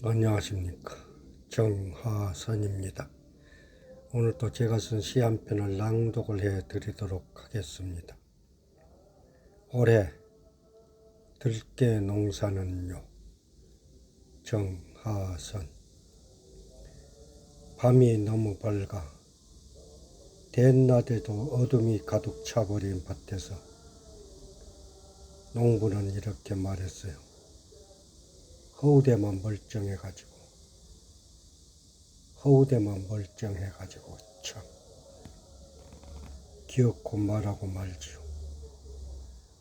안녕하십니까 정하선입니다. 오늘 또 제가 쓴 시 한 편을 낭독을 해 드리도록 하겠습니다. 올해 들깨 농사는요 정하선 밤이 너무 밝아 대낮에도 어둠이 가득 차버린 밭에서 농부는 이렇게 말했어요. 허우대만 멀쩡해가지고 허우대만 멀쩡해가지고 참 귀엽고 말하고 말지요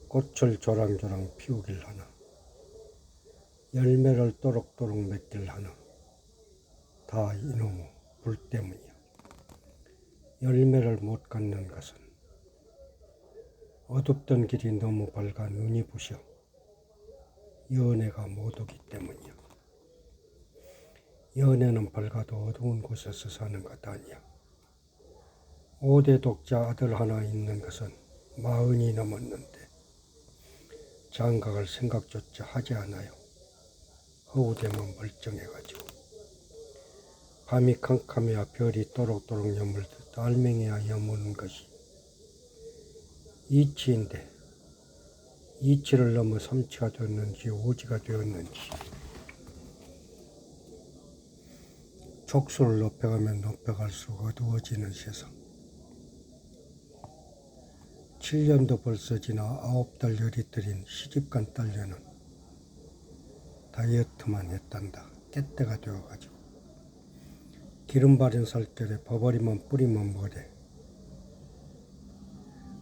꽃을 조랑조랑 피우길 하나 열매를 또록또록 맺길 하나 다 이놈의 불 때문이야. 열매를 못 갖는 것은 어둡던 길이 너무 밝아 눈이 부셔 연애가 못 오기 때문이야. 연애는 밝아도 어두운 곳에서 사는 것 아니야. 5대 독자 아들 하나 있는 것은 마흔이 넘었는데 장가갈 생각조차 하지 않아요. 허우대만 멀쩡해가지고. 밤이 캄캄해야 별이 또록또록 여물듯 알맹이야 여무는 것이 이치인데 이치를 넘어 삼치가 되었는지 오지가 되었는지. 촉수를 높여가면 높여갈수록 어두워지는 세상. 7년도 벌써 지나 아홉 달 열이 들인 시집간 딸려는 다이어트만 했단다. 깨때가 되어가지고. 기름 바른 살결에 버버리만 뿌리면 뭐래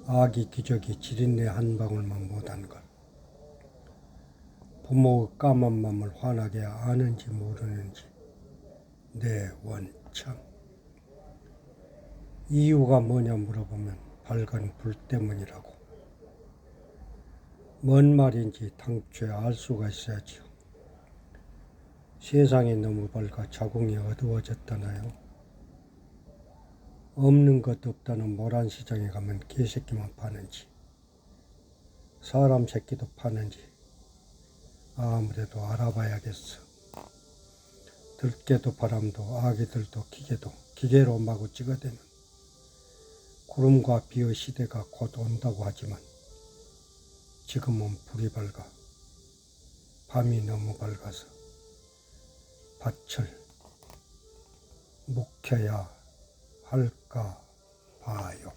아기 기적이 지린내 한 방울만 못한 걸. 부모의 까만 맘을 환하게 아는지 모르는지 내 원참. 이유가 뭐냐 물어보면 밝은 불 때문이라고. 뭔 말인지 당초에 알 수가 있어야지요. 세상이 너무 밝아 자궁이 어두워졌다나요. 없는 것 없다는 모란 시장에 가면 개새끼만 파는지 사람 새끼도 파는지 아무래도 알아봐야겠어. 들깨도 바람도 아기들도 기계도 기계로 마구 찍어대는 구름과 비의 시대가 곧 온다고 하지만 지금은 불이 밝아 밤이 너무 밝아서 밭을 묵혀야 할까 봐요.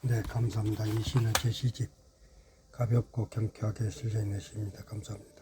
네, 감사합니다. 이 시는 제 시집 가볍고 경쾌하게 실려 있는 시입니다. 감사합니다.